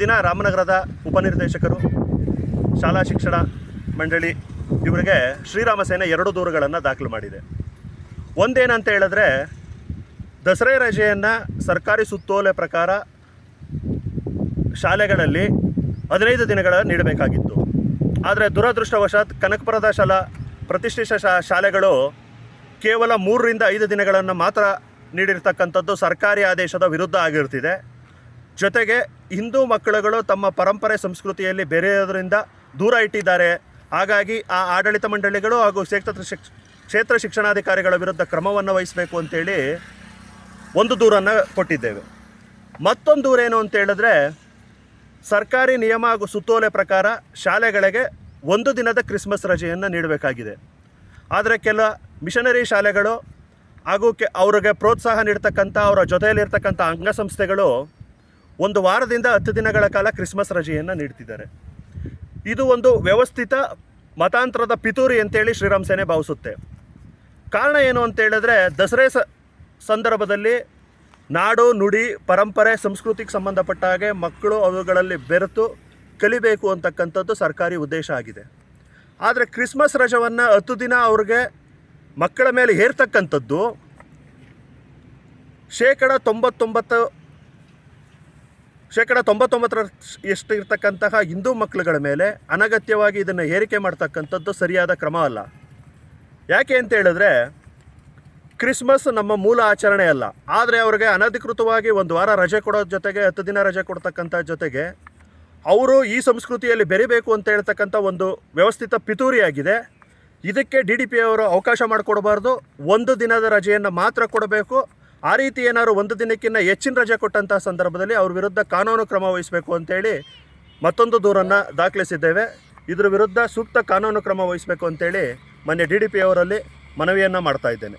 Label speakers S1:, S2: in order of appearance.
S1: ದಿನ ರಾಮನಗರದ ಉಪನಿರ್ದೇಶಕರು, ಶಾಲಾ ಶಿಕ್ಷಣ ಮಂಡಳಿ ಇವರಿಗೆ ಶ್ರೀರಾಮ ಸೇನೆ ಎರಡು ದೂರುಗಳನ್ನು ದಾಖಲು ಮಾಡಿದೆ. ಒಂದೇನಂತ ಹೇಳಿದ್ರೆ, ದಸರೆ ರಜೆಯನ್ನು ಸರ್ಕಾರಿ ಸುತ್ತೋಲೆ ಪ್ರಕಾರ ಶಾಲೆಗಳಲ್ಲಿ ಹದಿನೈದು ದಿನಗಳ ನೀಡಬೇಕಾಗಿತ್ತು. ಆದರೆ ದುರದೃಷ್ಟವಶಾತ್ ಕನಕಪುರದ ಶಾಲಾ ಪ್ರತಿಷ್ಠಿತ ಶಾ, ಶಾಲೆಗಳು ಕೇವಲ ಮೂರರಿಂದ ಐದು ದಿನಗಳನ್ನು ಮಾತ್ರ ನೀಡಿರ್ತಕ್ಕಂಥದ್ದು ಸರ್ಕಾರಿ ಆದೇಶದ ವಿರುದ್ಧ ಆಗಿರ್ತಿದೆ. ಜೊತೆಗೆ ಹಿಂದೂ ಮಕ್ಕಳುಗಳು ತಮ್ಮ ಪರಂಪರೆ ಸಂಸ್ಕೃತಿಯಲ್ಲಿ ಬೆರೆಯೋದ್ರಿಂದ ದೂರ ಇಟ್ಟಿದ್ದಾರೆ. ಹಾಗಾಗಿ ಆ ಆಡಳಿತ ಮಂಡಳಿಗಳು ಹಾಗೂ ಕ್ಷೇತ್ರ ಶಿಕ್ಷ ಕ್ಷೇತ್ರ ಶಿಕ್ಷಣಾಧಿಕಾರಿಗಳ ವಿರುದ್ಧ ಕ್ರಮವನ್ನು ವಹಿಸಬೇಕು ಅಂತೇಳಿ ಒಂದು ದೂರನ್ನು ಕೊಟ್ಟಿದ್ದೇವೆ. ಮತ್ತೊಂದು ದೂರೇನು ಅಂತ ಹೇಳಿದ್ರೆ ಸರ್ಕಾರಿ ನಿಯಮ ಹಾಗೂ ಸುತ್ತೋಲೆ ಪ್ರಕಾರ ಶಾಲೆಗಳಿಗೆ ಒಂದು ದಿನದ ಕ್ರಿಸ್ಮಸ್ ರಜೆಯನ್ನು ನೀಡಬೇಕಾಗಿದೆ. ಆದರೆ ಕೆಲ ಮಿಷನರಿ ಶಾಲೆಗಳು ಹಾಗೂ ಕೆ, ಅವ್ರಿಗೆ ಪ್ರೋತ್ಸಾಹ ನೀಡ್ತಕ್ಕಂಥ, ಅವರ ಜೊತೆಯಲ್ಲಿರ್ತಕ್ಕಂಥ ಅಂಗಸಂಸ್ಥೆಗಳು ಒಂದು ವಾರದಿಂದ ಹತ್ತು ದಿನಗಳ ಕಾಲ ಕ್ರಿಸ್ಮಸ್ ರಜೆಯನ್ನು ನೀಡ್ತಿದ್ದಾರೆ. ಇದು ಒಂದು ವ್ಯವಸ್ಥಿತ ಮತಾಂತರದ ಪಿತೂರಿ ಅಂತೇಳಿ ಶ್ರೀರಾಮ್ ಸೇನೆ ಭಾವಿಸುತ್ತೆ. ಕಾರಣ ಏನು ಅಂತ ಹೇಳಿದ್ರೆ ದಸರೆ ಸಂದರ್ಭದಲ್ಲಿ ನಾಡು, ನುಡಿ, ಪರಂಪರೆ, ಸಂಸ್ಕೃತಿಗೆ ಸಂಬಂಧಪಟ್ಟ ಹಾಗೆ ಮಕ್ಕಳು ಅವುಗಳಲ್ಲಿ ಬೆರೆತು ಕಲಿಬೇಕು ಅಂತಕ್ಕಂಥದ್ದು ಸರ್ಕಾರಿ ಉದ್ದೇಶ ಆಗಿದೆ. ಆದರೆ ಕ್ರಿಸ್ಮಸ್ ರಜವನ್ನು ಹತ್ತು ದಿನ ಅವ್ರಿಗೆ ಮಕ್ಕಳ ಮೇಲೆ ಹೇರ್ತಕ್ಕಂಥದ್ದು ಶೇಕಡ ತೊಂಬತ್ತೊಂಬತ್ತು ಶೇಕಡ ತೊಂಬತ್ತೊಂಬತ್ತರ ಎಷ್ಟು ಇರ್ತಕ್ಕಂತಹ ಹಿಂದೂ ಮಕ್ಕಳುಗಳ ಮೇಲೆ ಅನಗತ್ಯವಾಗಿ ಇದನ್ನು ಏರಿಕೆ ಮಾಡ್ತಕ್ಕಂಥದ್ದು ಸರಿಯಾದ ಕ್ರಮ ಅಲ್ಲ. ಯಾಕೆ ಅಂತ ಹೇಳಿದ್ರೆ, ಕ್ರಿಸ್ಮಸ್ ನಮ್ಮ ಮೂಲ ಆಚರಣೆ ಅಲ್ಲ. ಆದರೆ ಅವ್ರಿಗೆ ಅನಧಿಕೃತವಾಗಿ ಒಂದು ವಾರ ರಜೆ ಕೊಡೋ ಜೊತೆಗೆ, ಹತ್ತು ದಿನ ರಜೆ ಕೊಡ್ತಕ್ಕಂಥ ಜೊತೆಗೆ, ಅವರು ಈ ಸಂಸ್ಕೃತಿಯಲ್ಲಿ ಬೆರಿಬೇಕು ಅಂತ ಹೇಳ್ತಕ್ಕಂಥ ಒಂದು ವ್ಯವಸ್ಥಿತ ಪಿತೂರಿಯಾಗಿದೆ. ಇದಕ್ಕೆ ಡಿ ಡಿ ಪಿ ಅವರು ಅವಕಾಶ ಮಾಡಿಕೊಡಬಾರ್ದು. ಒಂದು ದಿನದ ರಜೆಯನ್ನು ಮಾತ್ರ ಕೊಡಬೇಕು. ಆ ರೀತಿ ಏನಾದ್ರು ಒಂದು ದಿನಕ್ಕಿಂತ ಹೆಚ್ಚಿನ ರಜೆ ಕೊಟ್ಟಂತಹ ಸಂದರ್ಭದಲ್ಲಿ ಅವ್ರ ವಿರುದ್ಧ ಕಾನೂನು ಕ್ರಮ ವಹಿಸಬೇಕು ಅಂತೇಳಿ ಮತ್ತೊಂದು ದೂರನ್ನು ದಾಖಲಿಸಿದ್ದೇವೆ. ಇದರ ವಿರುದ್ಧ ಸೂಕ್ತ ಕಾನೂನು ಕ್ರಮ ವಹಿಸಬೇಕು ಅಂತೇಳಿ ಮೊನ್ನೆ ಡಿ ಡಿ ಪಿ ಅವರಲ್ಲಿ ಮನವಿಯನ್ನು ಮಾಡ್ತಾ ಇದ್ದೇನೆ.